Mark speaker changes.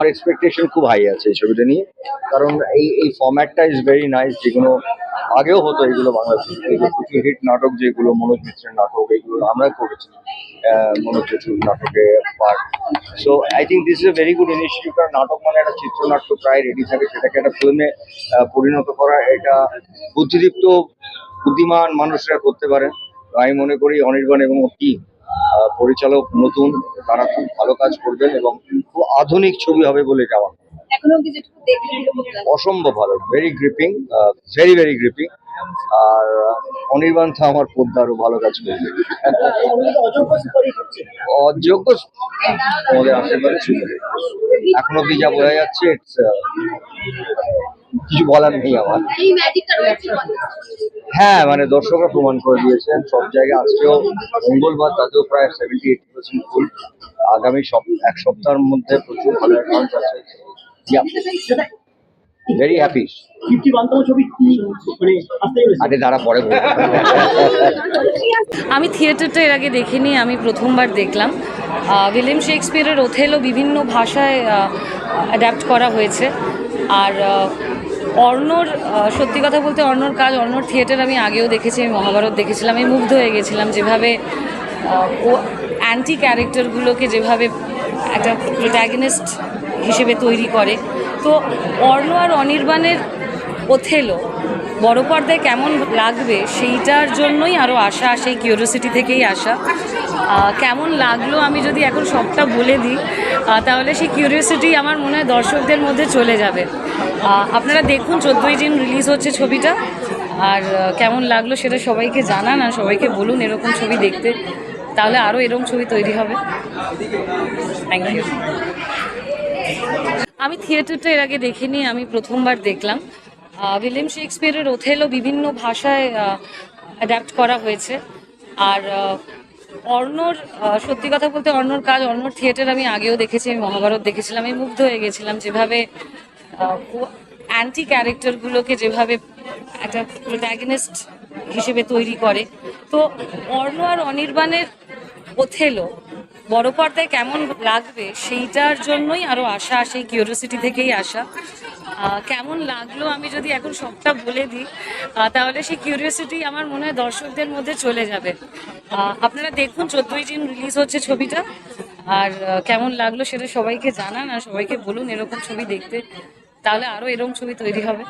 Speaker 1: আমার এক্সপেকটেশন খুব হাই আছে এই ছবিটা নিয়ে। কারণ এই এই ফর্ম্যাটটা ইজ ভেরি নাইস যেগুলো আগেও হতো এগুলো কিছু হিট নাটক যেগুলো, মনোজ মিত্রের নাটক, এগুলো আমরা করেছি মনোজ চচুর নাটকে part so I think this is a very good initiative কারণ নাটক মানে একটা চিত্রনাট্য প্রায় রেডি থাকে, সেটাকে একটা ফিল্মে পরিণত করা, এটা বুদ্ধিদীপ্ত, বুদ্ধিমান মানুষরা করতে পারে। আমি মনে করি অনির্বাণ এবং টিম পরিচালক নতুন তারা খুব ভালো কাজ করবেন এবং খুব আধুনিক ছবি হবে বলে এটা আমার
Speaker 2: লাগছে?
Speaker 1: অসম্ভব ভালো very gripping very very gripping আর অনির্বাণ তো আমার পদ্মা আরও ভালো কাজ করবে। অযোগ্য তোমাদের আশীর্বাদ ছিল। এখন অব্দি যা বোঝা যাচ্ছে কিছু বলার নেই আমার। হ্যাঁ মানে দর্শকরা প্রমাণ করে দিয়েছেন সব জায়গায় আজকেও মঙ্গলবার তাতেও প্রায় সেভেন্টি এইটি পার্সেন্ট ফুল আগামী সপ এক সপ্তাহের মধ্যে প্রচুর ভালো অ্যাকাউন্ট আছে। ভেরি হ্যাপি
Speaker 3: মানে
Speaker 1: আরে দাঁড়া পরে
Speaker 4: আমি থিয়েটারটা এর আগে দেখিনি আমি প্রথমবার দেখলাম। আহ, উইলিয়াম শেক্সপিয়ারের ওথেলো বিভিন্ন ভাষায় অ্যাডাপ্ট করা হয়েছে। আর অর্ণর সত্যি কথা বলতে অর্ণর কাজ, অর্ণর থিয়েটার আমি আগেও দেখেছি, আমি মহাভারত দেখেছিলাম, আমি মুগ্ধ হয়ে গেছিলাম যেভাবে ও অ্যান্টি ক্যারেক্টারগুলোকে যেভাবে একটা প্রোট্যাগনিস্ট হিসেবে তৈরি করে। তো অর্ণ আর অনির্বাণের ওথেলো বড় পর্দায় কেমন লাগবে সেইটার জন্যই আরও আশা, সেই কিউরিওসিটি থেকেই আসা কেমন লাগল আমি যদি এখন সবটা বলে দিই তাহলে সেই কিউরিওসিটি আমার মনে হয় দর্শকদের মধ্যে চলে যাবে। আপনারা দেখুন, চোদ্দোই দিন রিলিজ হচ্ছে ছবিটা। আর কেমন লাগল সেটা সবাইকে জানান আর সবাইকে বলুন এরকম ছবি দেখতে। তাহলে আরও এরকম ছবি তৈরি হবে। থ্যাংক ইউ আমি থিয়েটারটা এর আগে দেখিনি, আমি প্রথমবার দেখলাম। উইলিয়াম শেক্সপিয়ারের ওথেলো বিভিন্ন ভাষায় অ্যাডাপ্ট করা হয়েছে। আর অর্ণর সত্যি কথা বলতে অর্ণর কাজ, অর্ণর থিয়েটার আমি আগেও দেখেছি, আমি মহাভারত দেখেছিলাম, আমি মুগ্ধ হয়ে গেছিলাম যেভাবে অ্যান্টি ক্যারেক্টারগুলোকে যেভাবে একটা প্রোট্যাগনিস্ট হিসেবে তৈরি করে। তো অর্ণ আর অনির্বাণের ওথেলো বড় পর্দায় কেমন লাগবে সেইটার জন্যই আরও আশা, সেই কিউরিওসিটি থেকেই আসা কেমন লাগল আমি যদি এখন সবটা বলে দিই তাহলে সেই কিউরিওসিটি আমার মনে হয় দর্শকদের মধ্যে চলে যাবে। আপনারা দেখুন, চোদ্দোই দিন রিলিজ হচ্ছে ছবিটা। আর কেমন লাগল সেটা সবাইকে জানান আর সবাইকে বলুন এরকম ছবি দেখতে। তাহলে আরও এরকম ছবি তৈরি হবে।